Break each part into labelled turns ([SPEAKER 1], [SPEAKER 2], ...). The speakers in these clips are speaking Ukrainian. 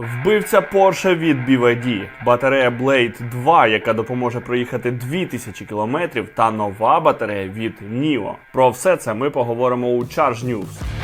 [SPEAKER 1] Вбивця Porsche від BYD, батарея Blade 2, яка допоможе проїхати 2000 км, та нова батарея від NIO. Про все це ми поговоримо у Charge News.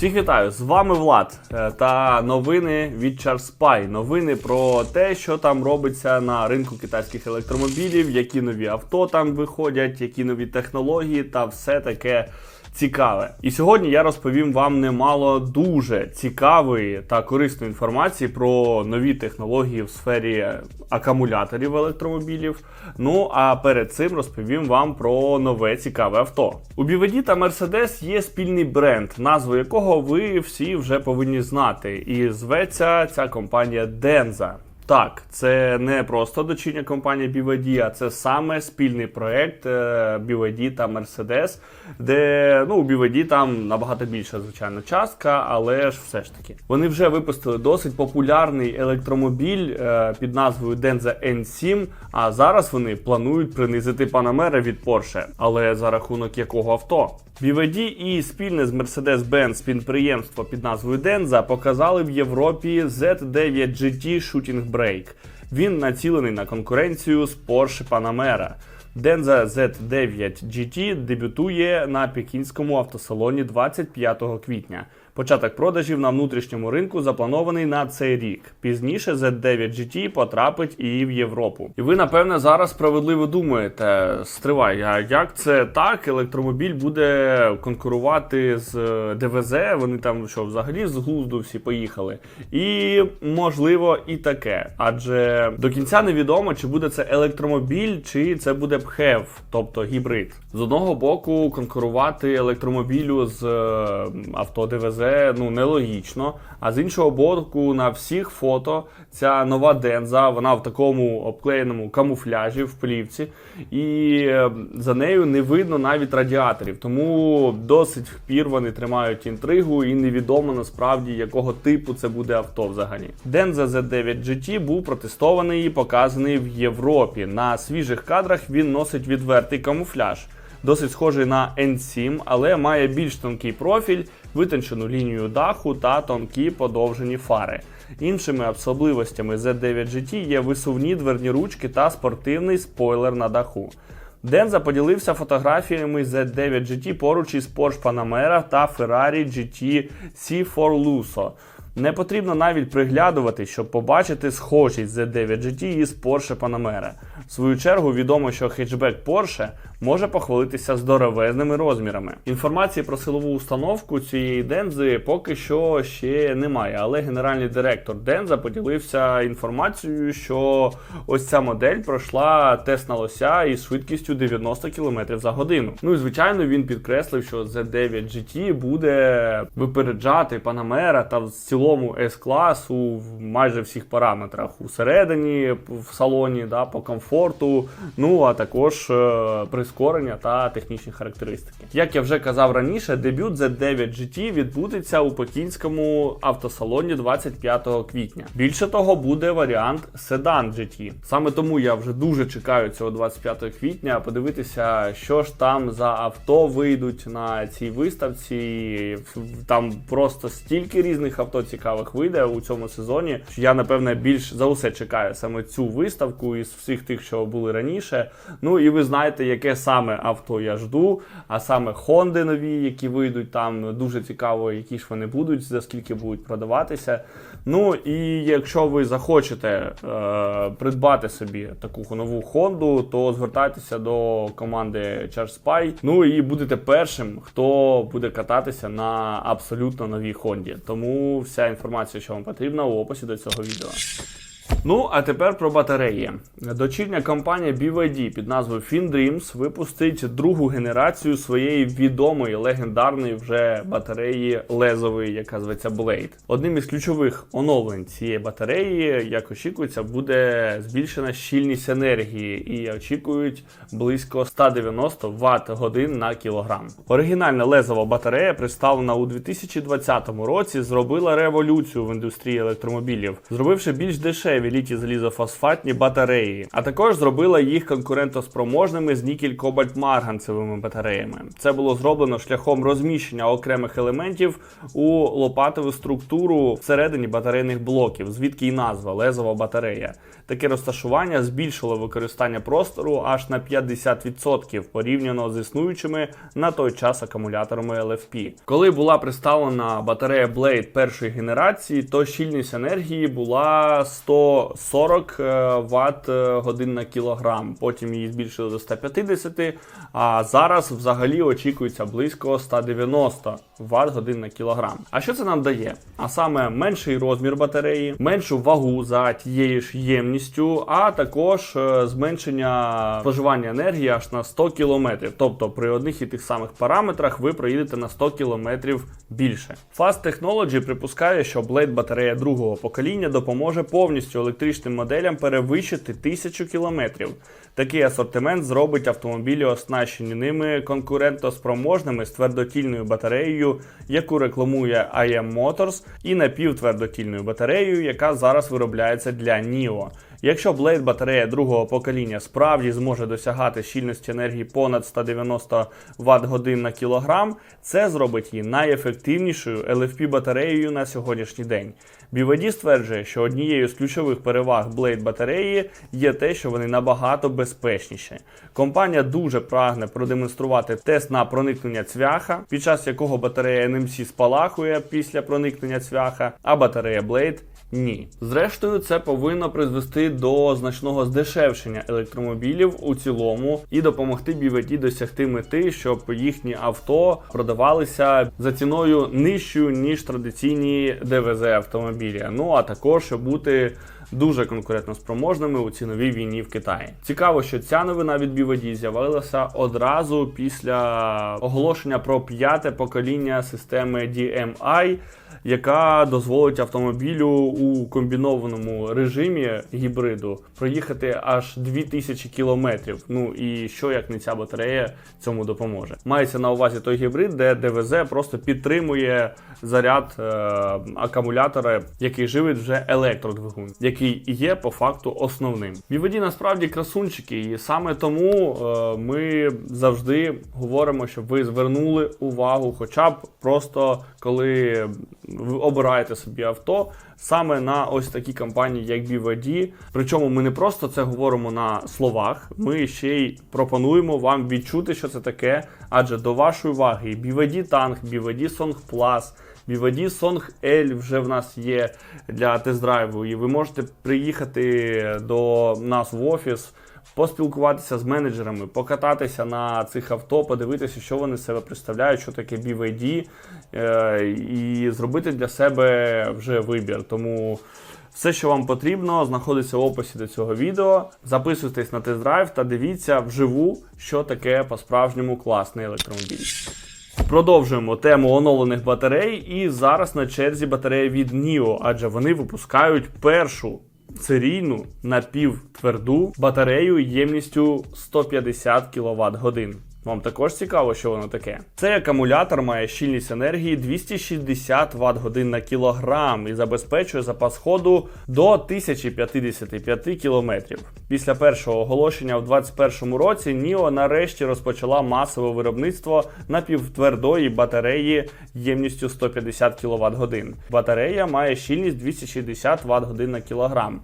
[SPEAKER 1] Всіх вітаю! З вами Влад е, та новини від CharSpy. Новини про те, що там робиться на ринку китайських електромобілів, які нові авто там виходять, які нові технології та все таке цікаве. І сьогодні я розповім вам немало дуже цікавої та корисної інформації про нові технології в сфері акумуляторів електромобілів. Ну а перед цим розповім вам про нове цікаве авто. У BYD та Mercedes є спільний бренд, назву якого ви всі вже повинні знати. І зветься ця компанія Denza. Так, це не просто дочірня компанія BYD, а це саме спільний проект е, BYD та Mercedes, де ну, у BYD там набагато більша звичайно частка, але ж все ж таки. Вони вже випустили досить популярний електромобіль е, під назвою Denza N7, а зараз вони планують принизити Panamera від Porsche. Але за рахунок якого авто? BYD і спільне з Mercedes-Benz підприємство під назвою Denza показали в Європі Z9 GT Shooting Brake. Він націлений на конкуренцію з Porsche Panamera. Denza Z9 GT дебютує на пекінському автосалоні 25 квітня. Початок продажів на внутрішньому ринку запланований на цей рік. Пізніше Z9 GT потрапить і в Європу. І ви, напевне, зараз справедливо думаєте: стривай, а як це так? Електромобіль буде конкурувати з е, ДВЗ? Вони там що взагалі з глузду всі поїхали. І можливо і таке. Адже до кінця невідомо, чи буде це електромобіль, чи це буде ПХЕВ, тобто гібрид. З одного боку, конкурувати електромобілю з е, авто ДВЗ ну нелогічно. А з іншого боку, на всіх фото ця нова денза, вона в такому обклеєному камуфляжі в плівці, і е, за нею не видно навіть радіаторів. Тому досить впір вони тримають інтригу, і невідомо насправді якого типу це буде авто взагалі. Денза Z9 GT був протестований і показаний в Європі. На свіжих кадрах він носить відвертий камуфляж. Досить схожий на N7, але має більш тонкий профіль, витончену лінію даху та тонкі подовжені фари. Іншими особливостями Z9 GT є висувні дверні ручки та спортивний спойлер на даху. Денза поділився фотографіями Z9 GT поруч із Porsche Panamera та Ferrari GT C4 Lusso. Не потрібно навіть приглядувати, щоб побачити схожість Z9 GT із Porsche Panamera. В свою чергу відомо, що хетчбек Porsche може похвалитися здоровезними розмірами. Інформації про силову установку цієї дензи поки що ще немає, але генеральний директор Денза поділився інформацією, що ось ця модель пройшла тест на лося із швидкістю 90 км за годину. Ну і звичайно, він підкреслив, що Z9 GT буде випереджати Panamera та в цілому S-класу в майже всіх параметрах усередині в салоні, да, по комфорту, ну а також е, прискорення та технічні характеристики. Як я вже казав раніше, дебют Z9 GT відбудеться у пекінському автосалоні 25 квітня. Більше того, буде варіант Sedan GT. Саме тому я вже дуже чекаю цього 25 квітня подивитися, що ж там за авто вийдуть на цій виставці. Там просто стільки різних авто цікавих вийде у цьому сезоні. що Я напевне більш за усе чекаю саме цю виставку із всіх тих, що були раніше. Ну і ви знаєте, яке саме авто я жду, а саме Хонди нові, які вийдуть там. Дуже цікаво, які ж вони будуть, за скільки будуть продаватися. Ну і якщо ви захочете е, придбати собі таку нову Хонду, то звертайтеся до команди ChargeSpy. Ну і будете першим, хто буде кататися на абсолютно новій Хонді. Тому вся інформація, що вам потрібна, у описі до цього відео. Ну, а тепер про батареї. Дочірня компанія BYD під назвою FinDreams випустить другу генерацію своєї відомої легендарної вже батареї лезової, яка зветься Blade. Одним із ключових оновлень цієї батареї, як очікується, буде збільшена щільність енергії і очікують близько 190 Вт годин на кілограм. Оригінальна лезова батарея, представлена у 2020 році, зробила революцію в індустрії електромобілів, зробивши більш дешеві літій залізофосфатні батареї, а також зробила їх конкурентоспроможними з нікель кобальт марганцевими батареями. Це було зроблено шляхом розміщення окремих елементів у лопатову структуру всередині батарейних блоків, звідки й назва лезова батарея. Таке розташування збільшило використання простору аж на 50% порівняно з існуючими на той час акумуляторами LFP. Коли була представлена батарея Blade першої генерації, то щільність енергії була 140 Вт годин на кілограм. Потім її збільшили до 150, а зараз взагалі очікується близько 190 Вт годин на кілограм. А що це нам дає? А саме менший розмір батареї, меншу вагу за тією ж ємністю, а також е, зменшення споживання енергії аж на 100 км. Тобто при одних і тих самих параметрах ви проїдете на 100 км більше. Fast Technology припускає, що Blade батарея другого покоління допоможе повністю електричним моделям перевищити тисячу кілометрів. Такий асортимент зробить автомобілі, оснащені ними конкурентоспроможними з твердотільною батареєю, яку рекламує IM Motors, і напівтвердотільною батареєю, яка зараз виробляється для NIO. Якщо Blade батарея другого покоління справді зможе досягати щільності енергії понад 190 Вт годин на кілограм, це зробить її найефективнішою LFP батареєю на сьогоднішній день. BYD стверджує, що однією з ключових переваг Blade батареї є те, що вони набагато безпечніші. Компанія дуже прагне продемонструвати тест на проникнення цвяха, під час якого батарея NMC спалахує після проникнення цвяха, а батарея Blade ні. Зрештою, це повинно призвести до значного здешевшення електромобілів у цілому і допомогти BYD досягти мети, щоб їхні авто продавалися за ціною нижчою ніж традиційні ДВЗ автомобілі. Ну а також бути дуже конкурентноспроможними у ціновій війні в Китаї. Цікаво, що ця новина від BYD з'явилася одразу після оголошення про п'яте покоління системи DMI, яка дозволить автомобілю у комбінованому режимі гібриду проїхати аж 2000 кілометрів. Ну і що як не ця батарея цьому допоможе? Мається на увазі той гібрид, де ДВЗ просто підтримує заряд е, акумулятора, який живить вже електродвигун, який є по факту основним. BYD насправді красунчики, і саме тому е, ми завжди говоримо, щоб ви звернули увагу, хоча б просто коли ви обираєте собі авто. Саме на ось такі компанії, як BYD. Причому ми не просто це говоримо на словах, ми ще й пропонуємо вам відчути, що це таке. Адже до вашої уваги BYD Tank, BYD Song Plus, BYD Song L вже в нас є для тест-драйву, і ви можете приїхати до нас в офіс. Поспілкуватися з менеджерами, покататися на цих авто, подивитися, що вони себе представляють, що таке BYD, е, і зробити для себе вже вибір. Тому все, що вам потрібно, знаходиться в описі до цього відео. Записуйтесь на тест-драйв та дивіться вживу, що таке по-справжньому класний електромобіль. Продовжуємо тему оновлених батарей, і зараз на черзі батарея від NIO, адже вони випускають першу серійну напівтверду батарею ємністю 150 кВт годин. Вам також цікаво, що воно таке. Цей акумулятор має щільність енергії 260 Вт годин на кілограм і забезпечує запас ходу до 1055 км. Після першого оголошення в 2021 році NIO нарешті розпочала масове виробництво напівтвердої батареї ємністю 150 кВт годин. Батарея має щільність 260 Вт годин на кілограм.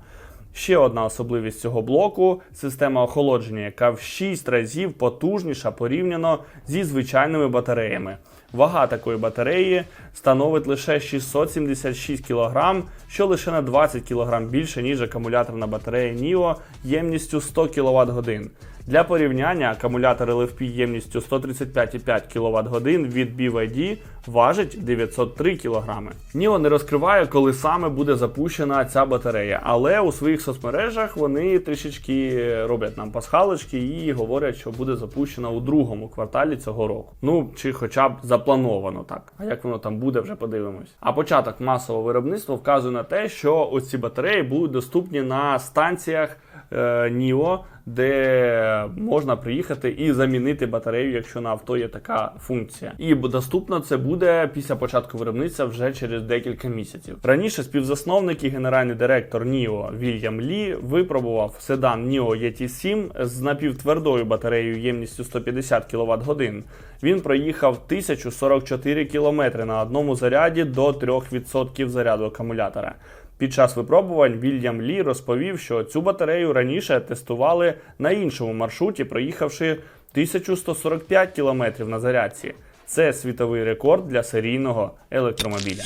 [SPEAKER 1] Ще одна особливість цього блоку система охолодження, яка в 6 разів потужніша порівняно зі звичайними батареями. Вага такої батареї становить лише 676 кг, що лише на 20 кг більше, ніж акумуляторна батарея NIO ємністю 100 кВт годин. Для порівняння акумулятор LFP ємністю 135,5 кВт годин від BYD важить 903 кг. NIO не розкриває, коли саме буде запущена ця батарея, але у своїх соцмережах вони трішечки роблять нам пасхалочки і говорять, що буде запущена у другому кварталі цього року. Ну чи хоча б заплановано так. А як воно там буде, вже подивимось. А початок масового виробництва вказує на те, що ось ці батареї будуть доступні на станціях е, NIO, де можна приїхати і замінити батарею, якщо на авто є така функція. І доступно це буде після початку виробництва вже через декілька місяців. Раніше співзасновник і генеральний директор NIO Вільям Лі випробував седан NIO ET7 з напівтвердою батареєю ємністю 150 кВт годин. Він проїхав 1044 км на одному заряді до 3% заряду акумулятора. Під час випробувань Вільям Лі розповів, що цю батарею раніше тестували на іншому маршруті, проїхавши 1145 км на зарядці. Це світовий рекорд для серійного електромобіля.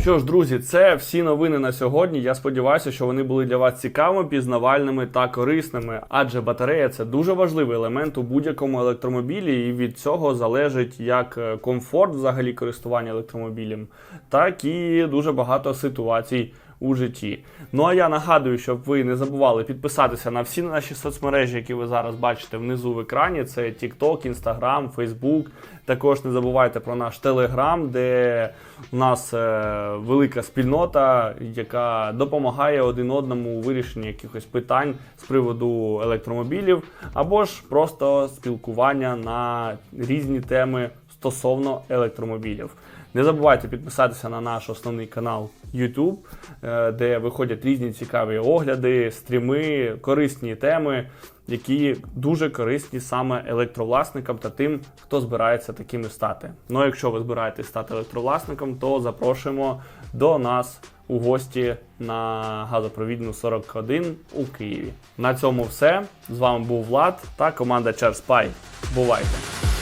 [SPEAKER 1] Що ж, друзі, це всі новини на сьогодні. Я сподіваюся, що вони були для вас цікавими, пізнавальними та корисними, адже батарея це дуже важливий елемент у будь-якому електромобілі, і від цього залежить як е, комфорт взагалі користування електромобілем, так і дуже багато ситуацій у житті. Ну а я нагадую, щоб ви не забували підписатися на всі наші соцмережі, які ви зараз бачите внизу в екрані. Це TikTok, Instagram, Facebook. Також не забувайте про наш Telegram, де у нас е, велика спільнота, яка допомагає один одному у вирішенні якихось питань з приводу електромобілів, або ж просто спілкування на різні теми стосовно електромобілів. Не забувайте підписатися на наш основний канал YouTube, е, де виходять різні цікаві огляди, стріми, корисні теми, які дуже корисні саме електровласникам та тим, хто збирається такими стати. Ну а якщо ви збираєтесь стати електровласником, то запрошуємо до нас у гості на газопровідну 41 у Києві. На цьому все. З вами був Влад та команда CharSpy. Бувайте!